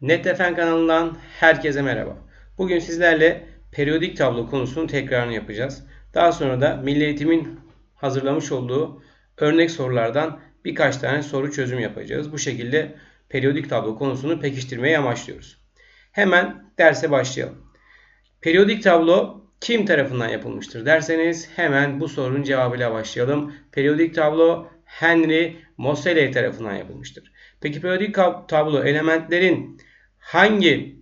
NetFN kanalından herkese merhaba. Bugün sizlerle periyodik tablo konusunun tekrarını yapacağız. Daha sonra da Milli Eğitim'in hazırlamış olduğu örnek sorulardan birkaç tane soru çözüm yapacağız. Bu şekilde periyodik tablo konusunu pekiştirmeyi amaçlıyoruz. Hemen derse başlayalım. Periyodik tablo kim tarafından yapılmıştır derseniz hemen bu sorunun cevabıyla başlayalım. Periyodik tablo Henry Moseley tarafından yapılmıştır. Peki periyodik tablo elementlerin hangi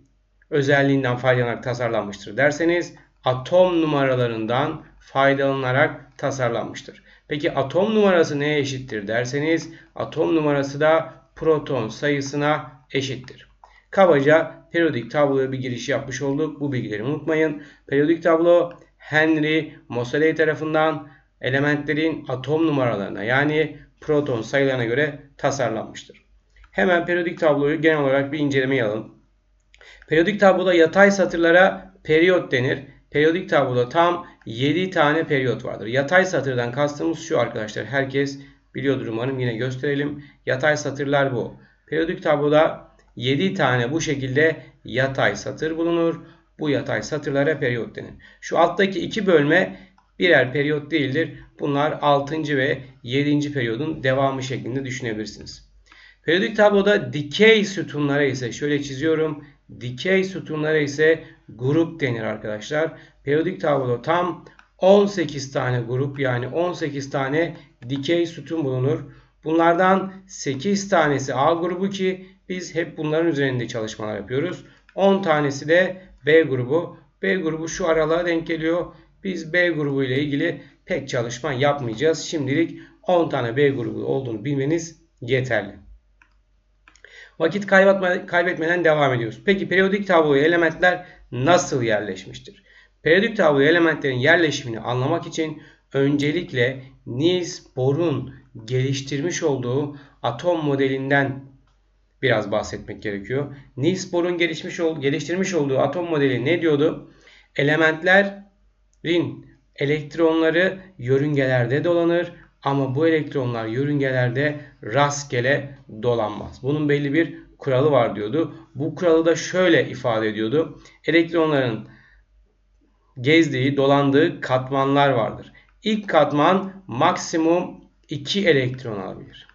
özelliğinden faydalanarak tasarlanmıştır derseniz atom numaralarından faydalanarak tasarlanmıştır. Peki atom numarası neye eşittir derseniz atom numarası da proton sayısına eşittir. Kabaca periyodik tabloya bir giriş yapmış olduk. Bu bilgileri unutmayın. Periyodik tablo Henry Moseley tarafından elementlerin atom numaralarına yani proton sayılarına göre tasarlanmıştır. Hemen periyodik tabloyu genel olarak bir incelemeye alalım. Periyodik tabloda yatay satırlara periyot denir. Periyodik tabloda tam 7 tane periyot vardır. Yatay satırdan kastımız şu arkadaşlar. Herkes biliyordur umarım yine gösterelim. Yatay satırlar bu. Periyodik tabloda 7 tane bu şekilde yatay satır bulunur. Bu yatay satırlara periyot denir. Şu alttaki iki bölme birer periyot değildir. Bunlar 6. ve 7. periyodun devamı şeklinde düşünebilirsiniz. Periyodik tabloda dikey sütunlara ise şöyle çiziyorum. Dikey sütunlara ise grup denir arkadaşlar. Periyodik tabloda tam 18 tane grup yani 18 tane dikey sütun bulunur. Bunlardan 8 tanesi A grubu ki biz hep bunların üzerinde çalışmalar yapıyoruz. 10 tanesi de B grubu. B grubu şu aralığa denk geliyor. Biz B grubu ile ilgili pek çalışma yapmayacağız. Şimdilik 10 tane B grubu olduğunu bilmeniz yeterli. Vakit kaybetmeden devam ediyoruz. Peki periyodik tabloya elementler nasıl yerleşmiştir? Periyodik tabloya elementlerin yerleşimini anlamak için öncelikle Niels Bohr'un geliştirmiş olduğu atom modelinden biraz bahsetmek gerekiyor. Niels Bohr'un geliştirmiş olduğu atom modeli ne diyordu? Elementlerin elektronları yörüngelerde dolanır ama bu elektronlar yörüngelerde rastgele dolanmaz. Bunun belli bir kuralı var diyordu. Bu kuralı da şöyle ifade ediyordu. Elektronların gezdiği, dolandığı katmanlar vardır. İlk katman maksimum 2 elektron alabilir.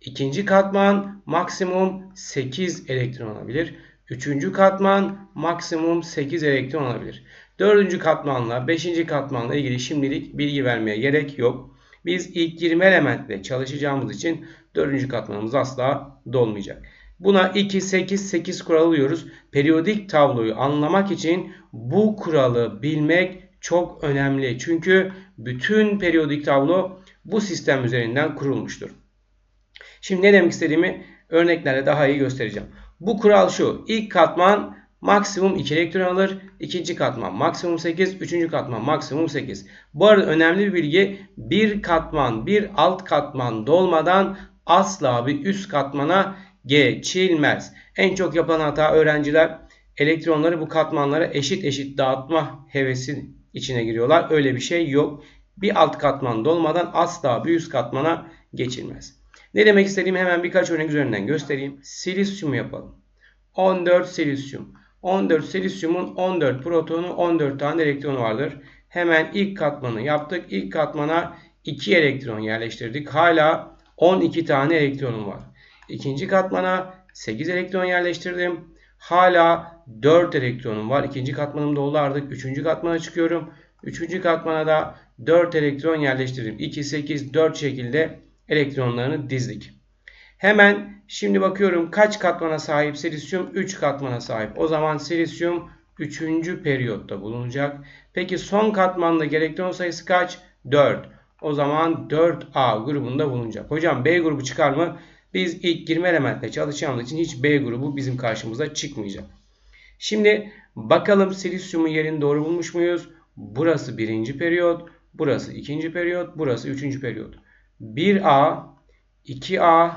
İkinci katman maksimum 8 elektron alabilir. Üçüncü katman maksimum 8 elektron alabilir. Dördüncü katmanla, beşinci katmanla ilgili şimdilik bilgi vermeye gerek yok. Biz ilk 20 elementle çalışacağımız için 4. katmanımız asla dolmayacak. Buna 2, 8, 8 kuralı diyoruz. Periyodik tabloyu anlamak için bu kuralı bilmek çok önemli. Çünkü bütün periyodik tablo bu sistem üzerinden kurulmuştur. Şimdi ne demek istediğimi örneklerle daha iyi göstereceğim. Bu kural şu. İlk katman maksimum 2 elektron alır. İkinci katman maksimum 8. Üçüncü katman maksimum 8. Bu arada önemli bir bilgi bir katman bir alt katman dolmadan asla bir üst katmana geçilmez. En çok yapılan hata öğrenciler elektronları bu katmanlara eşit eşit dağıtma hevesi içine giriyorlar. Öyle bir şey yok. Bir alt katman dolmadan asla bir üst katmana geçilmez. Ne demek istediğimi hemen birkaç örnek üzerinden göstereyim. Silisyum yapalım. 14 silisyum. 14 silisyumun 14 protonu 14 tane elektronu vardır. Hemen ilk katmanı yaptık. İlk katmana 2 elektron yerleştirdik. Hala 12 tane elektronum var. İkinci katmana 8 elektron yerleştirdim. Hala 4 elektronum var. İkinci katmanım doldu artık. Üçüncü katmana çıkıyorum. Üçüncü katmana da 4 elektron yerleştirdim. 2, 8, 4 şekilde elektronlarını dizdik. Hemen şimdi bakıyorum kaç katmana sahip silisyum? 3 katmana sahip. O zaman silisyum 3. periyotta bulunacak. Peki son katmanda elektron sayısı kaç? 4. O zaman 4A grubunda bulunacak. Hocam B grubu çıkar mı? Biz ilk 20 elementle çalışacağımız için hiç B grubu bizim karşımıza çıkmayacak. Şimdi bakalım silisyumun yerini doğru bulmuş muyuz? Burası birinci periyot, burası ikinci periyot, burası üçüncü periyot. 1A, 2A,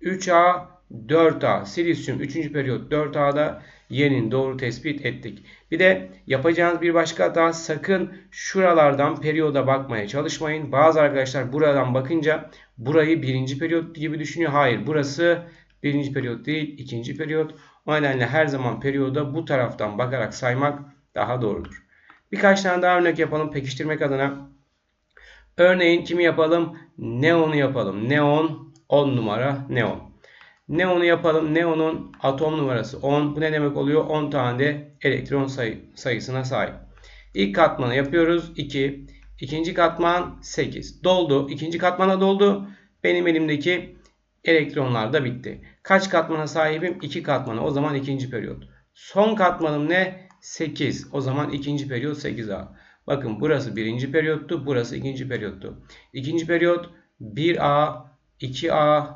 3A, 4A. Silisyum 3. periyot 4A'da yerini doğru tespit ettik. Bir de yapacağınız bir başka hata sakın şuralardan periyoda bakmaya çalışmayın. Bazı arkadaşlar buradan bakınca burayı birinci periyot gibi düşünüyor. Hayır burası birinci periyot değil ikinci periyot. O nedenle her zaman periyoda bu taraftan bakarak saymak daha doğrudur. Birkaç tane daha örnek yapalım pekiştirmek adına. Örneğin kimi yapalım? Neon'u yapalım. Neon 10 numara neon. Neon'u yapalım. Neon'un atom numarası 10. Bu ne demek oluyor? 10 tane de elektron sayı, sayısına sahip. İlk katmanı yapıyoruz. 2. İkinci katman 8. Doldu. İkinci katmana doldu. Benim elimdeki elektronlar da bitti. Kaç katmana sahibim? 2 katmana. O zaman ikinci periyot. Son katmanım ne? 8. O zaman ikinci periyot 8A. Bakın burası birinci periyottu. Burası ikinci periyottu. İkinci periyot 1A, 2A,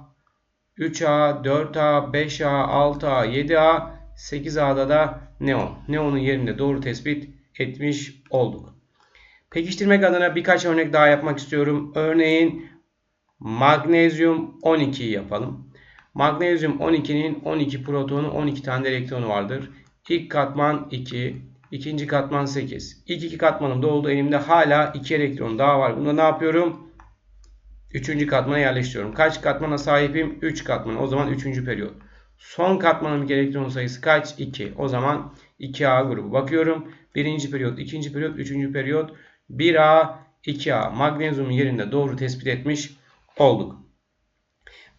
3A, 4A, 5A, 6A, 7A, 8A'da da neon. Neon'un yerini doğru tespit etmiş olduk. Pekiştirmek adına birkaç örnek daha yapmak istiyorum. Örneğin magnezyum 12'yi yapalım. Magnezyum 12'nin 12 protonu 12 tane elektronu vardır. İlk katman 2, ikinci katman 8. İlk iki katmanım doldu. Elimde hala 2 elektron daha var. Bunda ne yapıyorum? Üçüncü katmana yerleştiriyorum. Kaç katmana sahibim? 3 katman. O zaman üçüncü periyot. Son katmanın elektron sayısı kaç? 2. O zaman 2A grubu. Bakıyorum. Birinci periyot, ikinci periyot, üçüncü periyot. 1A, 2A. Magnezyumun yerinde doğru tespit etmiş olduk.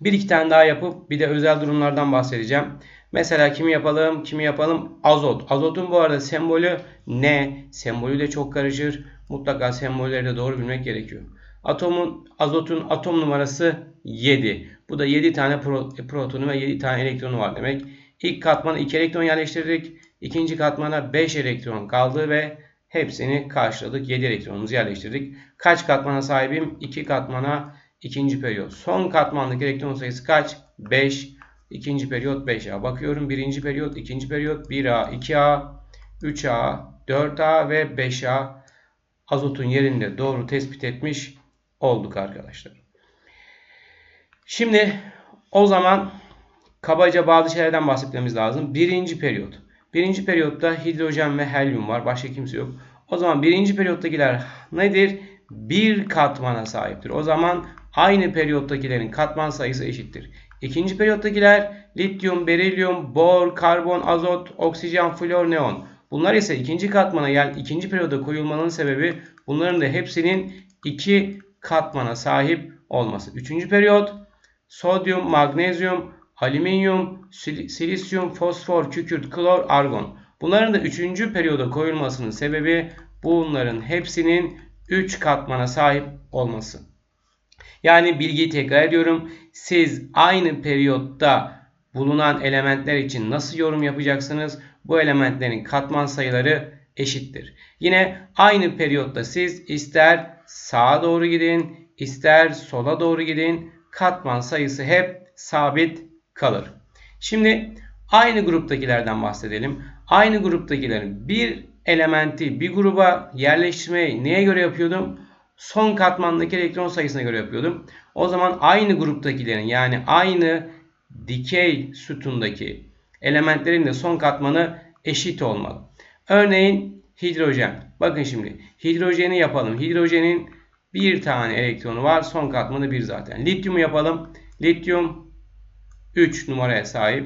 Bir iki tane daha yapıp bir de özel durumlardan bahsedeceğim. Mesela kimi yapalım? Kimi yapalım? Azot. Azotun bu arada sembolü ne? Sembolü de çok karışır. Mutlaka sembolleri de doğru bilmek gerekiyor. Atomun azotun atom numarası 7. Bu da 7 tane protonu ve 7 tane elektronu var demek. İlk katmana 2 elektron yerleştirdik. İkinci katmana 5 elektron kaldı ve hepsini karşıladık. 7 elektronumuzu yerleştirdik. Kaç katmana sahibim? 2 katmana ikinci periyot. Son katmandaki elektron sayısı kaç? 5. İkinci periyot 5A. Bakıyorum birinci periyot, ikinci periyot 1A, 2A, 3A, 4A ve 5A azotun yerinde doğru tespit etmiş olduk arkadaşlar. Şimdi o zaman kabaca bazı şeylerden bahsetmemiz lazım. Birinci periyot. Birinci periyotta hidrojen ve helyum var. Başka kimse yok. O zaman birinci periyottakiler nedir? Bir katmana sahiptir. O zaman aynı periyottakilerin katman sayısı eşittir. İkinci periyottakiler lityum, berilyum, bor, karbon, azot, oksijen, flor, neon. Bunlar ise ikinci katmana yani ikinci periyoda koyulmanın sebebi bunların da hepsinin iki katmana sahip olması. Üçüncü periyot sodyum, magnezyum, alüminyum, silisyum, fosfor, kükürt, klor, argon. Bunların da üçüncü periyoda koyulmasının sebebi bunların hepsinin 3 katmana sahip olması. Yani bilgiyi tekrar ediyorum. Siz aynı periyotta bulunan elementler için nasıl yorum yapacaksınız? Bu elementlerin katman sayıları eşittir. Yine aynı periyotta siz ister sağa doğru gidin, ister sola doğru gidin. Katman sayısı hep sabit kalır. Şimdi aynı gruptakilerden bahsedelim. Aynı gruptakilerin bir elementi bir gruba yerleştirmeyi neye göre yapıyordum? Son katmandaki elektron sayısına göre yapıyordum. O zaman aynı gruptakilerin yani aynı dikey sütundaki elementlerin de son katmanı eşit olmalı. Örneğin hidrojen. Bakın şimdi hidrojeni yapalım. Hidrojenin bir tane elektronu var. Son katmanı 1 zaten. Lityumu yapalım. Lityum 3 numaraya sahip.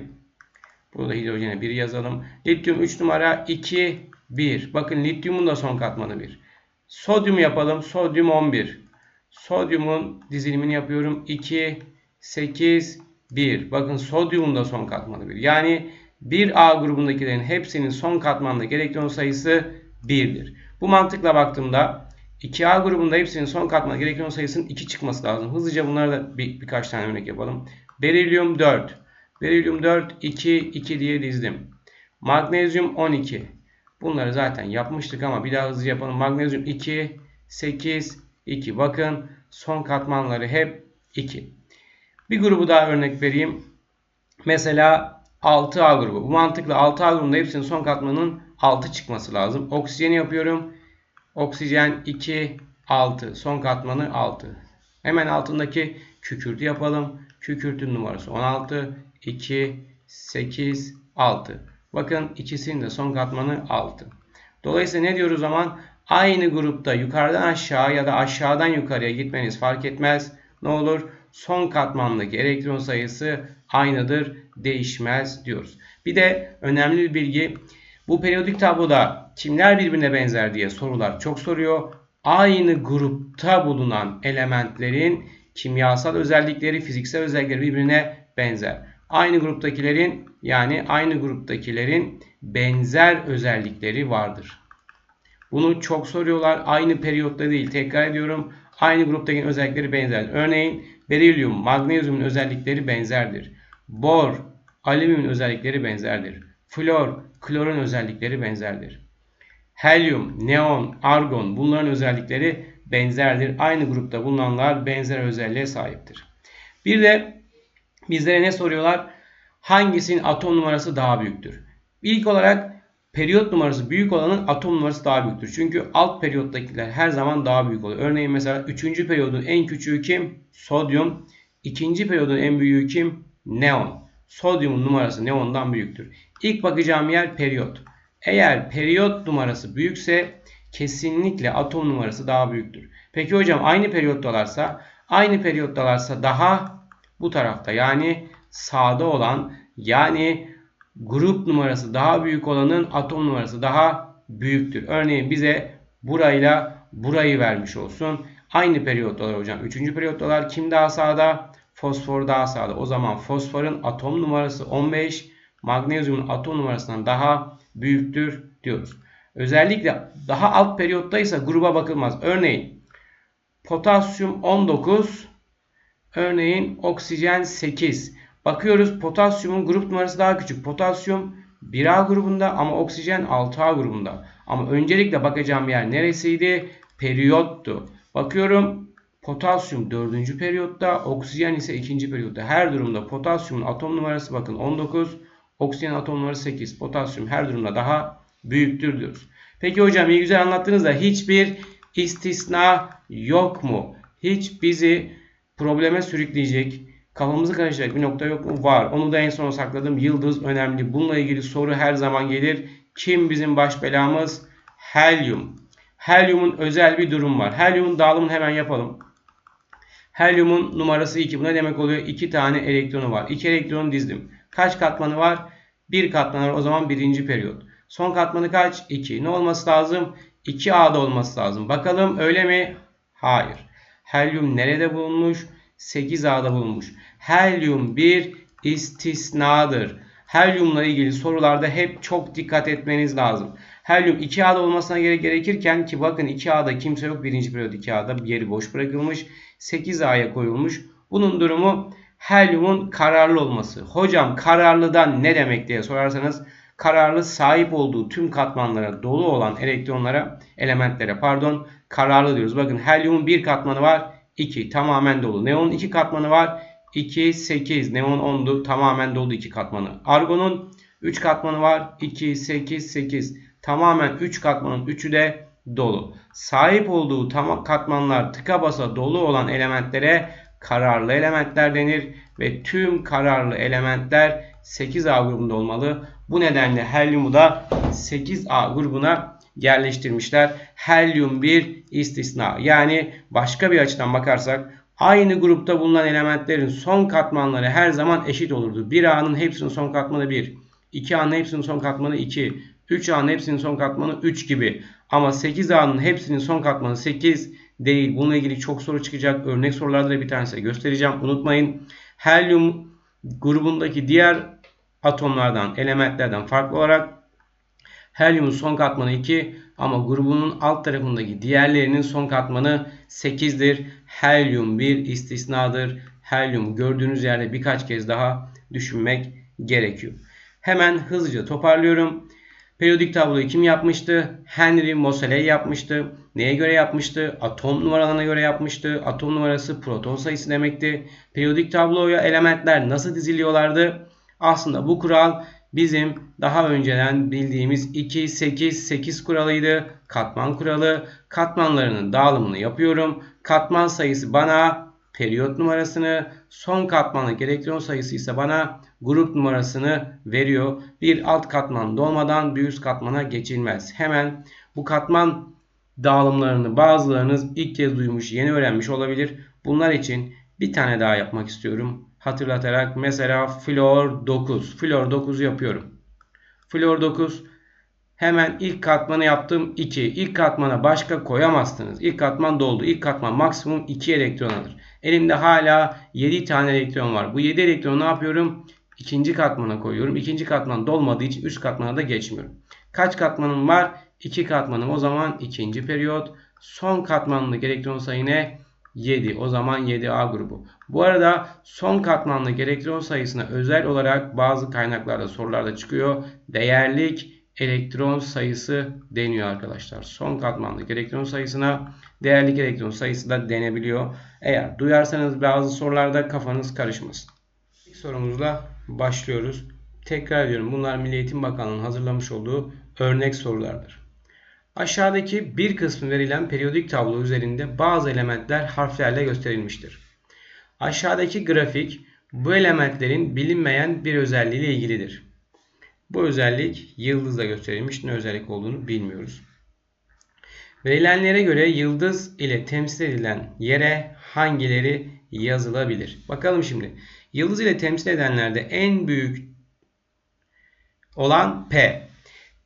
Burada hidrojene 1 yazalım. Lityum 3 numara 2 1. Bakın lityumun da son katmanı 1. Sodyum yapalım. Sodyum 11. Sodyumun dizilimini yapıyorum. 2 8 1. Bakın sodyumun da son katmanı 1. Yani 1A grubundakilerin hepsinin son katmandaki elektron sayısı 1'dir. Bu mantıkla baktığımda 2A grubunda hepsinin son katmandaki elektron sayısının 2 çıkması lazım. Hızlıca bunlara da bir, birkaç tane örnek yapalım. Berilyum 4. Berilyum 4 2 2 diye dizdim. Magnezyum 12. Bunları zaten yapmıştık ama bir daha hızlı yapalım. Magnezyum 2 8 2. Bakın son katmanları hep 2. Bir grubu daha örnek vereyim. Mesela 6A grubu. Bu mantıkla 6A grubunda hepsinin son katmanının 6 çıkması lazım. Oksijeni yapıyorum. Oksijen 2 6. Son katmanı 6. Hemen altındaki kükürtü yapalım. Kükürtün numarası 16 2 8 6. Bakın ikisinin de son katmanı 6. Dolayısıyla ne diyoruz o zaman? Aynı grupta yukarıdan aşağı ya da aşağıdan yukarıya gitmeniz fark etmez. Ne olur? son katmandaki elektron sayısı aynıdır, değişmez diyoruz. Bir de önemli bir bilgi. Bu periyodik tabloda kimler birbirine benzer diye sorular çok soruyor. Aynı grupta bulunan elementlerin kimyasal özellikleri, fiziksel özellikleri birbirine benzer. Aynı gruptakilerin yani aynı gruptakilerin benzer özellikleri vardır. Bunu çok soruyorlar. Aynı periyotta değil. Tekrar ediyorum. Aynı gruptaki özellikleri benzer. Örneğin berilyum, magnezyumun özellikleri benzerdir. Bor, alüminyumun özellikleri benzerdir. Flor, klorun özellikleri benzerdir. Helyum, neon, argon bunların özellikleri benzerdir. Aynı grupta bulunanlar benzer özelliğe sahiptir. Bir de bizlere ne soruyorlar? Hangisinin atom numarası daha büyüktür? İlk olarak periyot numarası büyük olanın atom numarası daha büyüktür. Çünkü alt periyottakiler her zaman daha büyük oluyor. Örneğin mesela 3. periyodun en küçüğü kim? Sodyum. 2. periyodun en büyüğü kim? Neon. Sodyumun numarası neondan büyüktür. İlk bakacağım yer periyot. Eğer periyot numarası büyükse kesinlikle atom numarası daha büyüktür. Peki hocam aynı periyottalarsa aynı periyottalarsa daha bu tarafta yani sağda olan yani grup numarası daha büyük olanın atom numarası daha büyüktür. Örneğin bize burayla burayı vermiş olsun. Aynı periyottalar hocam. Üçüncü periyottalar kim daha sağda? Fosfor daha sağda. O zaman fosforun atom numarası 15, magnezyumun atom numarasından daha büyüktür diyoruz. Özellikle daha alt periyottaysa gruba bakılmaz. Örneğin potasyum 19, örneğin oksijen 8. Bakıyoruz potasyumun grup numarası daha küçük. Potasyum 1A grubunda ama oksijen 6A grubunda. Ama öncelikle bakacağım yer neresiydi? Periyottu. Bakıyorum potasyum 4. periyotta, oksijen ise 2. periyotta. Her durumda potasyumun atom numarası bakın 19, oksijen atom numarası 8. Potasyum her durumda daha büyüktür diyoruz. Peki hocam iyi güzel anlattınız da hiçbir istisna yok mu? Hiç bizi probleme sürükleyecek, kafamızı karıştıracak bir nokta yok mu? Var. Onu da en sona sakladım. Yıldız önemli. Bununla ilgili soru her zaman gelir. Kim bizim baş belamız? Helyum. Helyumun özel bir durum var. Helyumun dağılımını hemen yapalım. Helyumun numarası 2. Bu ne demek oluyor? 2 tane elektronu var. 2 elektronu dizdim. Kaç katmanı var? 1 katmanı var. O zaman birinci periyot. Son katmanı kaç? 2. Ne olması lazım? 2A'da olması lazım. Bakalım öyle mi? Hayır. Helyum nerede bulunmuş? 8A'da bulunmuş. Helyum bir istisnadır. Helyumla ilgili sorularda hep çok dikkat etmeniz lazım. Helyum 2A'da olmasına gerek gerekirken ki bakın 2A'da kimse yok. Birinci periyot 2A'da bir yeri boş bırakılmış. 8A'ya koyulmuş. Bunun durumu helyumun kararlı olması. Hocam kararlıdan ne demek diye sorarsanız kararlı sahip olduğu tüm katmanlara dolu olan elektronlara, elementlere pardon kararlı diyoruz. Bakın helyumun bir katmanı var 2 tamamen dolu. Neonun 2 katmanı var 2, 8. Neon 10'du tamamen dolu 2 katmanı. Argonun 3 katmanı var 2, 8, 8. Tamamen 3 katmanın 3'ü de dolu. Sahip olduğu tam katmanlar tıka basa dolu olan elementlere kararlı elementler denir ve tüm kararlı elementler 8A grubunda olmalı. Bu nedenle helyumu da 8A grubuna yerleştirmişler. Helyum bir istisna. Yani başka bir açıdan bakarsak aynı grupta bulunan elementlerin son katmanları her zaman eşit olurdu. 1A'nın hepsinin son katmanı 1. 2A'nın hepsinin son katmanı 2. 3A'nın hepsinin son katmanı 3 gibi. Ama 8A'nın hepsinin son katmanı 8 değil. Bununla ilgili çok soru çıkacak. Örnek sorularda da bir tanesi göstereceğim. Unutmayın. Helyum grubundaki diğer atomlardan, elementlerden farklı olarak helyumun son katmanı 2 ama grubunun alt tarafındaki diğerlerinin son katmanı 8'dir. Helyum bir istisnadır. Helyum gördüğünüz yerde birkaç kez daha düşünmek gerekiyor. Hemen hızlıca toparlıyorum. Periyodik tabloyu kim yapmıştı? Henry Moseley yapmıştı. Neye göre yapmıştı? Atom numaralarına göre yapmıştı. Atom numarası proton sayısı demekti. Periyodik tabloya elementler nasıl diziliyorlardı? Aslında bu kural bizim daha önceden bildiğimiz 2 8 8 kuralıydı. Katman kuralı. Katmanlarının dağılımını yapıyorum. Katman sayısı bana periyot numarasını, son katmanlık elektron sayısı ise bana grup numarasını veriyor. Bir alt katman dolmadan bir üst katmana geçilmez. Hemen bu katman dağılımlarını bazılarınız ilk kez duymuş, yeni öğrenmiş olabilir. Bunlar için Bir tane daha yapmak istiyorum. Hatırlatarak mesela flor 9. Flor 9 yapıyorum. Flor 9 hemen ilk katmanı yaptım 2. İlk katmana başka koyamazsınız. İlk katman doldu. İlk katman maksimum 2 elektron alır. Elimde hala 7 tane elektron var. Bu 7 elektronu ne yapıyorum? İkinci katmana koyuyorum. İkinci katman dolmadığı için üst katmana da geçmiyorum. Kaç katmanım var? 2 katmanım. O zaman ikinci periyot. Son katmanlık elektron sayı ne? 7. O zaman 7A grubu. Bu arada son katmanlık elektron sayısına özel olarak bazı kaynaklarda sorularda çıkıyor. Değerlik elektron sayısı deniyor arkadaşlar. Son katmanlık elektron sayısına değerlik elektron sayısı da denebiliyor. Eğer duyarsanız bazı sorularda kafanız karışmasın. İlk sorumuzla başlıyoruz. Tekrar ediyorum bunlar Milli Eğitim Bakanlığı'nın hazırlamış olduğu örnek sorulardır. Aşağıdaki bir kısmı verilen periyodik tablo üzerinde bazı elementler harflerle gösterilmiştir. Aşağıdaki grafik bu elementlerin bilinmeyen bir özelliğiyle ilgilidir. Bu özellik yıldızla gösterilmiş. Ne özellik olduğunu bilmiyoruz. Verilenlere göre yıldız ile temsil edilen yere hangileri yazılabilir? Bakalım şimdi. Yıldız ile temsil edenlerde en büyük olan P.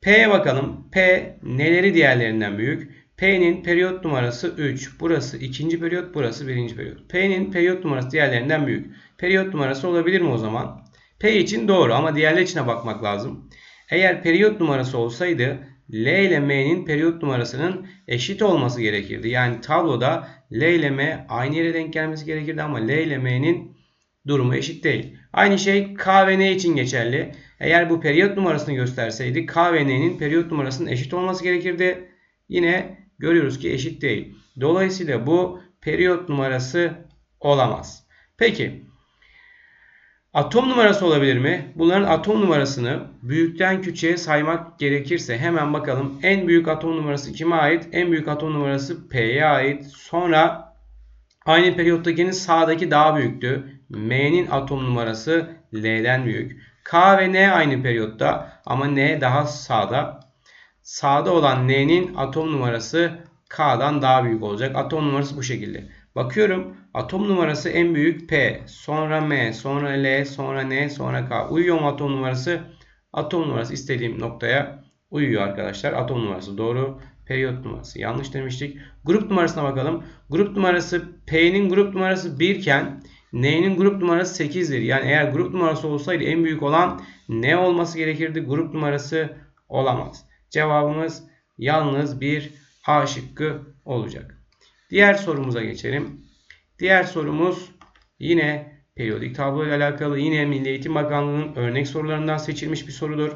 P'ye bakalım. P neleri diğerlerinden büyük? P'nin periyot numarası 3. Burası ikinci periyot, burası birinci periyot. P'nin periyot numarası diğerlerinden büyük. Periyot numarası olabilir mi o zaman? P için doğru ama diğerler içine bakmak lazım. Eğer periyot numarası olsaydı L ile M'nin periyot numarasının eşit olması gerekirdi. Yani tabloda L ile M aynı yere denk gelmesi gerekirdi ama L ile M'nin durumu eşit değil. Aynı şey K ve N için geçerli. Eğer bu periyot numarasını gösterseydi K ve N'nin periyot numarasının eşit olması gerekirdi. Yine görüyoruz ki eşit değil. Dolayısıyla bu periyot numarası olamaz. Peki atom numarası olabilir mi? Bunların atom numarasını büyükten küçüğe saymak gerekirse hemen bakalım. En büyük atom numarası kime ait? En büyük atom numarası P'ye ait. Sonra aynı periyottakinin sağdaki daha büyüktü. M'nin atom numarası L'den büyük. K ve N aynı periyotta ama N daha sağda. Sağda olan N'nin atom numarası K'dan daha büyük olacak. Atom numarası bu şekilde. Bakıyorum atom numarası en büyük P, sonra M, sonra L, sonra N, sonra K. Uyuyor mu atom numarası? Atom numarası istediğim noktaya uyuyor arkadaşlar. Atom numarası doğru. Periyot numarası yanlış demiştik. Grup numarasına bakalım. Grup numarası P'nin grup numarası 1 iken N'nin grup numarası 8'dir. Yani eğer grup numarası olsaydı en büyük olan ne olması gerekirdi? Grup numarası olamaz. Cevabımız yalnız bir A şıkkı olacak. Diğer sorumuza geçelim. Diğer sorumuz yine periyodik tablo ile alakalı. Yine Milli Eğitim Bakanlığı'nın örnek sorularından seçilmiş bir sorudur.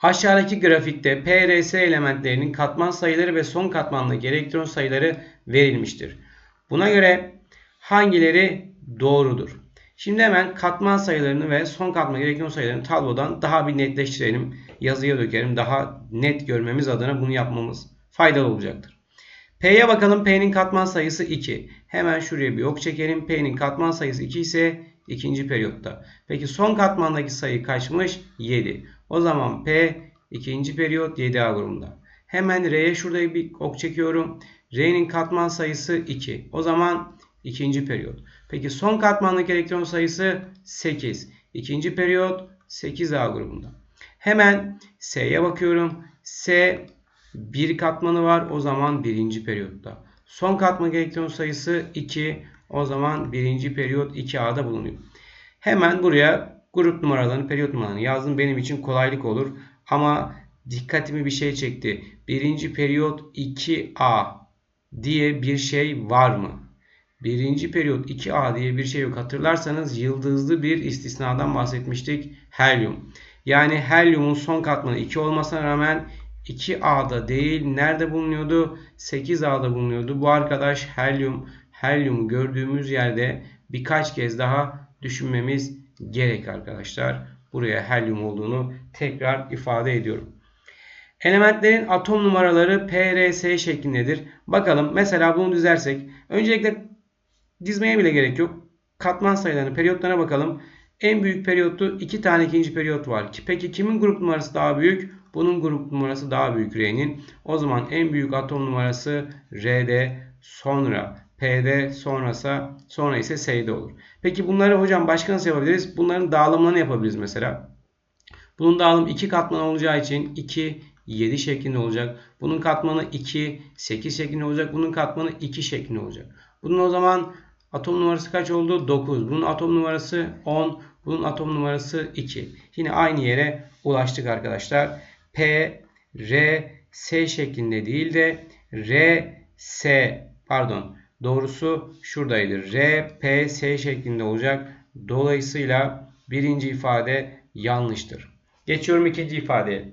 Aşağıdaki grafikte PRS elementlerinin katman sayıları ve son katmandaki elektron sayıları verilmiştir. Buna göre hangileri doğrudur? Şimdi hemen katman sayılarını ve son katman elektron sayılarını tablodan daha bir netleştirelim. Yazıya dökelim. Daha net görmemiz adına bunu yapmamız faydalı olacaktır. P'ye bakalım. P'nin katman sayısı 2. Hemen şuraya bir ok çekelim. P'nin katman sayısı 2 ise ikinci periyotta. Peki son katmandaki sayı kaçmış? 7. O zaman P ikinci periyot 7A grubunda. Hemen R'ye şurada bir ok çekiyorum. R'nin katman sayısı 2. O zaman ikinci periyot. Peki son katmandaki elektron sayısı 8. İkinci periyot 8A grubunda. Hemen S'ye bakıyorum. S bir katmanı var. O zaman birinci periyotta. Son katman elektron sayısı 2. O zaman birinci periyot 2A'da bulunuyor. Hemen buraya grup numaralarını, periyot numaralarını yazdım. Benim için kolaylık olur. Ama dikkatimi bir şey çekti. Birinci periyot 2A diye bir şey var mı? Birinci periyot 2A diye bir şey yok. Hatırlarsanız yıldızlı bir istisnadan bahsetmiştik. Helyum. Yani helyumun son katmanı 2 olmasına rağmen 2A'da değil. Nerede bulunuyordu? 8A'da bulunuyordu. Bu arkadaş helyum. Helyumu gördüğümüz yerde birkaç kez daha düşünmemiz gerek arkadaşlar. Buraya helyum olduğunu tekrar ifade ediyorum. Elementlerin atom numaraları PRS şeklindedir. Bakalım mesela bunu düzersek. Öncelikle dizmeye bile gerek yok. Katman sayılarını, periyotlarına bakalım. En büyük periyotu 2 tane ikinci periyot var. Peki kimin grup numarası daha büyük? Bunun grup numarası daha büyük R'nin. O zaman en büyük atom numarası R'de sonra P'de sonrası sonra ise S'de olur. Peki bunları hocam başka nasıl yapabiliriz? Bunların dağılımlarını yapabiliriz mesela. Bunun dağılım 2 katman olacağı için 2 7 şeklinde olacak. Bunun katmanı 2 8 şeklinde olacak. Bunun katmanı 2 şeklinde olacak. Bunun o zaman atom numarası kaç oldu? 9. Bunun atom numarası 10. Bunun atom numarası 2. Yine aynı yere ulaştık arkadaşlar. P, R, S şeklinde değil de R, S pardon doğrusu şuradaydı. R, P, S şeklinde olacak. Dolayısıyla birinci ifade yanlıştır. Geçiyorum ikinci ifadeye.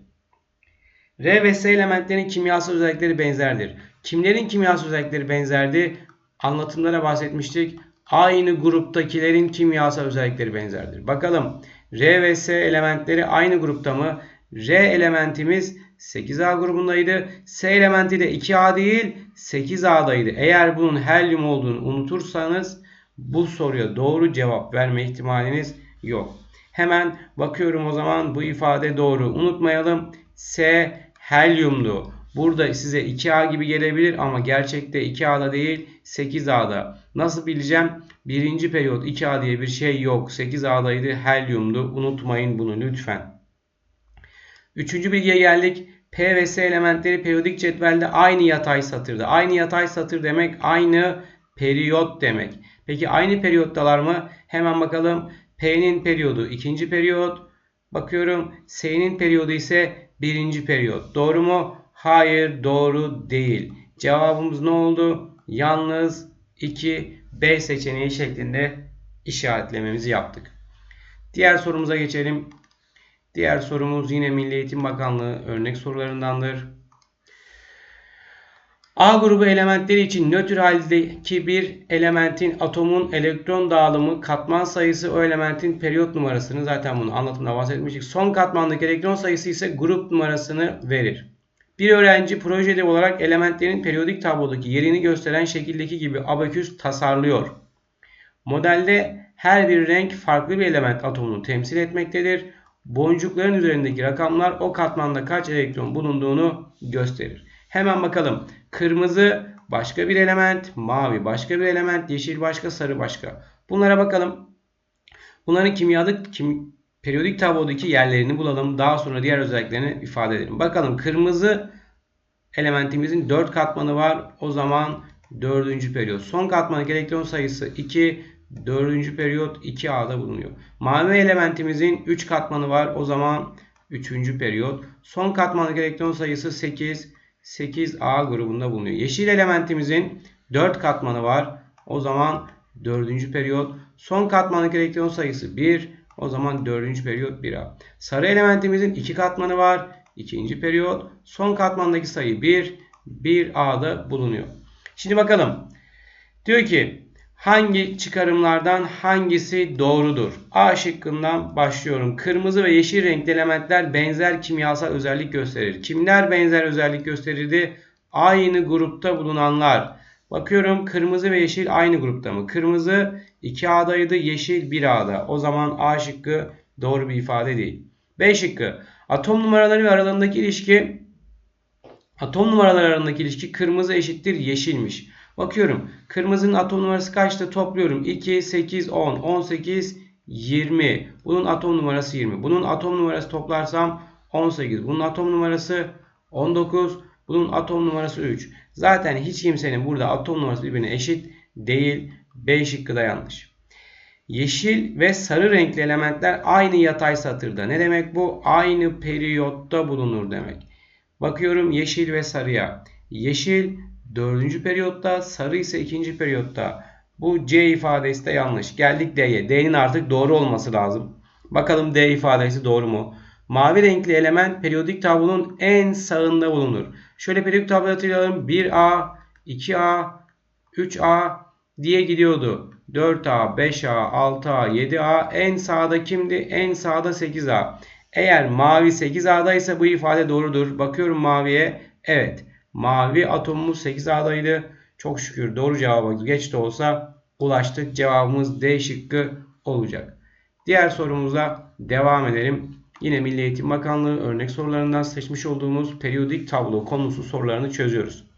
R ve S elementlerin kimyasal özellikleri benzerdir. Kimlerin kimyasal özellikleri benzerdi? Anlatımlara bahsetmiştik. Aynı gruptakilerin kimyasal özellikleri benzerdir. Bakalım R ve S elementleri aynı grupta mı? R elementimiz 8A grubundaydı. S elementi de 2A değil 8A'daydı. Eğer bunun helyum olduğunu unutursanız bu soruya doğru cevap verme ihtimaliniz yok. Hemen bakıyorum o zaman bu ifade doğru. Unutmayalım S helyumdu. Burada size 2A gibi gelebilir ama gerçekte 2A'da değil 8A'da. Nasıl bileceğim? Birinci periyot 2A diye bir şey yok. 8A'daydı helyumdu. Unutmayın bunu lütfen. Üçüncü bilgiye geldik. P ve S elementleri periyodik cetvelde aynı yatay satırda. Aynı yatay satır demek aynı periyot demek. Peki aynı periyottalar mı? Hemen bakalım. P'nin periyodu ikinci periyot. Bakıyorum S'nin periyodu ise birinci periyot. Doğru mu? Hayır doğru değil. Cevabımız ne oldu? Yalnız 2 B seçeneği şeklinde işaretlememizi yaptık. Diğer sorumuza geçelim. Diğer sorumuz yine Milli Eğitim Bakanlığı örnek sorularındandır. A grubu elementleri için nötr haldeki bir elementin atomun elektron dağılımı katman sayısı o elementin periyot numarasını zaten bunu anlatımda bahsetmiştik. Son katmandaki elektron sayısı ise grup numarasını verir. Bir öğrenci projeli olarak elementlerin periyodik tablodaki yerini gösteren şekildeki gibi abaküs tasarlıyor. Modelde her bir renk farklı bir element atomunu temsil etmektedir. Boncukların üzerindeki rakamlar o katmanda kaç elektron bulunduğunu gösterir. Hemen bakalım. Kırmızı başka bir element, mavi başka bir element, yeşil başka, sarı başka. Bunlara bakalım. Bunların kimyalık kim, periyodik tablodaki yerlerini bulalım. Daha sonra diğer özelliklerini ifade edelim. Bakalım kırmızı elementimizin 4 katmanı var. O zaman 4. periyot. Son katmandaki elektron sayısı 2. 4. periyot 2A'da bulunuyor. Mavi elementimizin 3 katmanı var. O zaman 3. periyot. Son katmandaki elektron sayısı 8. 8A grubunda bulunuyor. Yeşil elementimizin 4 katmanı var. O zaman 4. periyot. Son katmandaki elektron sayısı 1. O zaman 4. periyot 1A. Sarı elementimizin 2 katmanı var. 2. periyot. Son katmandaki sayı 1. 1A'da bulunuyor. Şimdi bakalım. Diyor ki hangi çıkarımlardan hangisi doğrudur? A şıkkından başlıyorum. Kırmızı ve yeşil renkli elementler benzer kimyasal özellik gösterir. Kimler benzer özellik gösterirdi? Aynı grupta bulunanlar. Bakıyorum kırmızı ve yeşil aynı grupta mı? Kırmızı 2A'daydı, yeşil 1A'da. O zaman A şıkkı doğru bir ifade değil. B şıkkı. Atom numaraları ve aralarındaki ilişki atom numaraları arasındaki ilişki kırmızı eşittir yeşilmiş. Bakıyorum. Kırmızının atom numarası kaçtı? Topluyorum. 2, 8, 10, 18, 20. Bunun atom numarası 20. Bunun atom numarası toplarsam 18. Bunun atom numarası 19. Bunun atom numarası 3. Zaten hiç kimsenin burada atom numarası birbirine eşit değil. B şıkkı da yanlış. Yeşil ve sarı renkli elementler aynı yatay satırda. Ne demek bu? Aynı periyotta bulunur demek. Bakıyorum yeşil ve sarıya. Yeşil 4. periyotta, sarı ise 2. periyotta. Bu C ifadesi de yanlış. Geldik D'ye. D'nin artık doğru olması lazım. Bakalım D ifadesi doğru mu? Mavi renkli element periyodik tablonun en sağında bulunur. Şöyle periyodik tabloyu hatırlayalım. 1A, 2A, 3A diye gidiyordu. 4A, 5A, 6A, 7A en sağda kimdi? En sağda 8A. Eğer mavi 8A'daysa bu ifade doğrudur. Bakıyorum maviye. Evet. Mavi atomumuz 8A'daydı. Çok şükür doğru cevaba geç de olsa ulaştık. Cevabımız D şıkkı olacak. Diğer sorumuza devam edelim. Yine Milli Eğitim Bakanlığı örnek sorularından seçmiş olduğumuz periyodik tablo konusu sorularını çözüyoruz.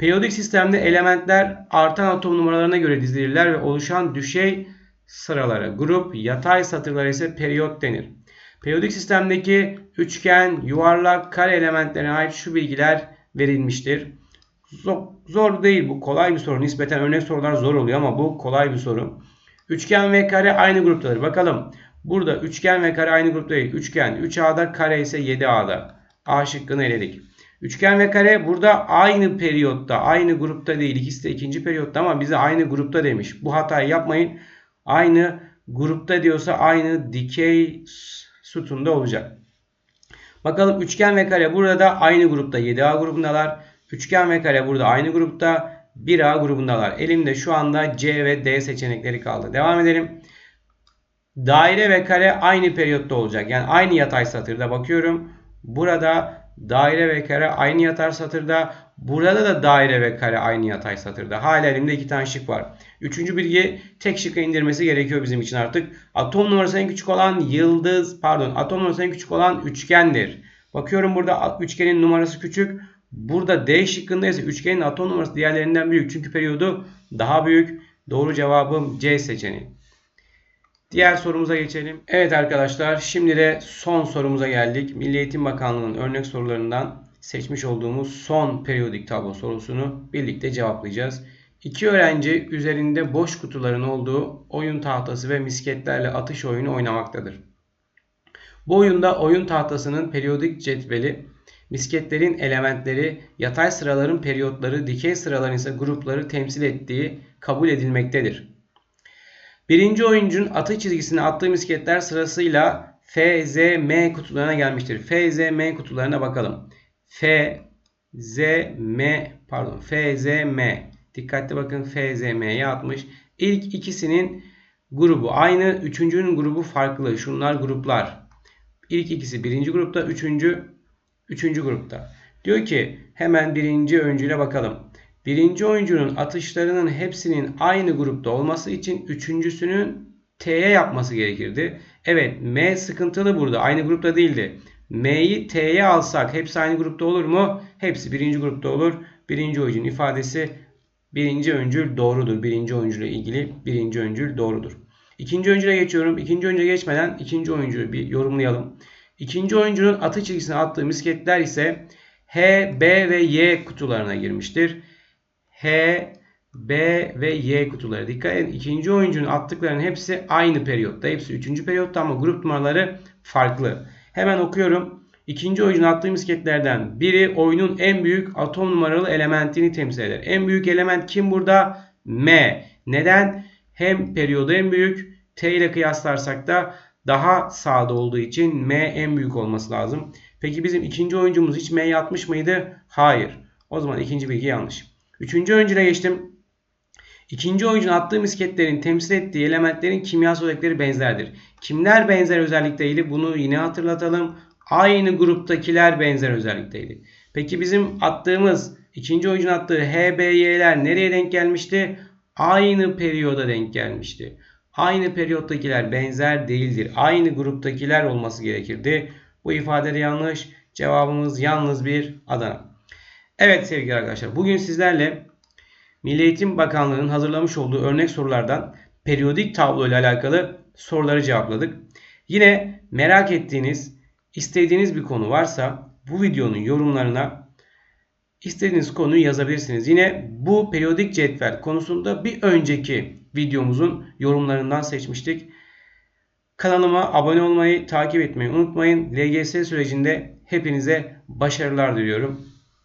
Periyodik sistemde elementler artan atom numaralarına göre dizilirler ve oluşan düşey sıralara grup, yatay satırlara ise periyot denir. Periyodik sistemdeki üçgen, yuvarlak, kare elementlerine ait şu bilgiler verilmiştir. Zor, zor değil bu kolay bir soru. Nispeten örnek sorular zor oluyor ama bu kolay bir soru. Üçgen ve kare aynı gruptadır. Bakalım burada üçgen ve kare aynı grupta değil. Üçgen 3A'da kare ise 7A'da. A şıkkını eledik. Üçgen ve kare burada aynı periyotta, aynı grupta değil. İkisi de ikinci periyotta ama bize aynı grupta demiş. Bu hatayı yapmayın. Aynı grupta diyorsa aynı dikey sütunda olacak. Bakalım üçgen ve kare burada aynı grupta 7A grubundalar. Üçgen ve kare burada aynı grupta 1A grubundalar. Elimde şu anda C ve D seçenekleri kaldı. Devam edelim. Daire ve kare aynı periyotta olacak. Yani aynı yatay satırda bakıyorum. Burada daire ve kare aynı yatay satırda. Burada da daire ve kare aynı yatay satırda. Hala elimde iki tane şık var. Üçüncü bilgi tek şıkka indirmesi gerekiyor bizim için artık. Atom numarası en küçük olan yıldız pardon atom numarası en küçük olan üçgendir. Bakıyorum burada üçgenin numarası küçük. Burada D şıkkında ise üçgenin atom numarası diğerlerinden büyük. Çünkü periyodu daha büyük. Doğru cevabım C seçeneği. Diğer sorumuza geçelim. Evet arkadaşlar şimdi de son sorumuza geldik. Milli Eğitim Bakanlığı'nın örnek sorularından seçmiş olduğumuz son periyodik tablo sorusunu birlikte cevaplayacağız. İki öğrenci üzerinde boş kutuların olduğu oyun tahtası ve misketlerle atış oyunu oynamaktadır. Bu oyunda oyun tahtasının periyodik cetveli, misketlerin elementleri, yatay sıraların periyotları, dikey sıraların ise grupları temsil ettiği kabul edilmektedir. Birinci oyuncunun atı çizgisine attığı misketler sırasıyla F, Z, M kutularına gelmiştir. F, Z, M kutularına bakalım. F, Z, M pardon F, Z, M. Dikkatli bakın F, Z, M'ye atmış. İlk ikisinin grubu aynı. Üçüncünün grubu farklı. Şunlar gruplar. İlk ikisi birinci grupta. Üçüncü, üçüncü grupta. Diyor ki hemen birinci öncüyle bakalım. Birinci oyuncunun atışlarının hepsinin aynı grupta olması için üçüncüsünün T'ye yapması gerekirdi. Evet M sıkıntılı burada. Aynı grupta değildi. M'yi T'ye alsak hepsi aynı grupta olur mu? Hepsi birinci grupta olur. Birinci oyuncunun ifadesi birinci öncül doğrudur. Birinci oyuncuyla ilgili birinci öncül doğrudur. İkinci öncüle geçiyorum. İkinci oyuncuya geçmeden ikinci oyuncuyu bir yorumlayalım. İkinci oyuncunun atı çizgisine attığı misketler ise H, B ve Y kutularına girmiştir. H, B ve Y kutuları. Dikkat edin ikinci oyuncunun attıklarının hepsi aynı periyotta. Hepsi üçüncü periyotta ama grup numaraları farklı. Hemen okuyorum. İkinci oyuncunun attığı misketlerden biri oyunun en büyük atom numaralı elementini temsil eder. En büyük element kim burada? M. Neden? Hem periyodu en büyük. T ile kıyaslarsak da daha sağda olduğu için M en büyük olması lazım. Peki bizim ikinci oyuncumuz hiç M'ye atmış mıydı? Hayır. O zaman ikinci bilgi yanlış. Üçüncü oyuncuna geçtim. İkinci oyuncunun attığı misketlerin temsil ettiği elementlerin kimyasal özellikleri benzerdir. Kimler benzer özellikteydi? Bunu yine hatırlatalım. Aynı gruptakiler benzer özellikteydi. Peki bizim attığımız ikinci oyuncunun attığı HBY'ler nereye denk gelmişti? Aynı periyoda denk gelmişti. Aynı periyottakiler benzer değildir. Aynı gruptakiler olması gerekirdi. Bu ifade de yanlış. Cevabımız yalnız bir Adana. Evet sevgili arkadaşlar bugün sizlerle Milli Eğitim Bakanlığı'nın hazırlamış olduğu örnek sorulardan periyodik tablo ile alakalı soruları cevapladık. Yine merak ettiğiniz, istediğiniz bir konu varsa bu videonun yorumlarına istediğiniz konuyu yazabilirsiniz. Yine bu periyodik cetvel konusunda bir önceki videomuzun yorumlarından seçmiştik. Kanalıma abone olmayı, takip etmeyi unutmayın. LGS sürecinde hepinize başarılar diliyorum.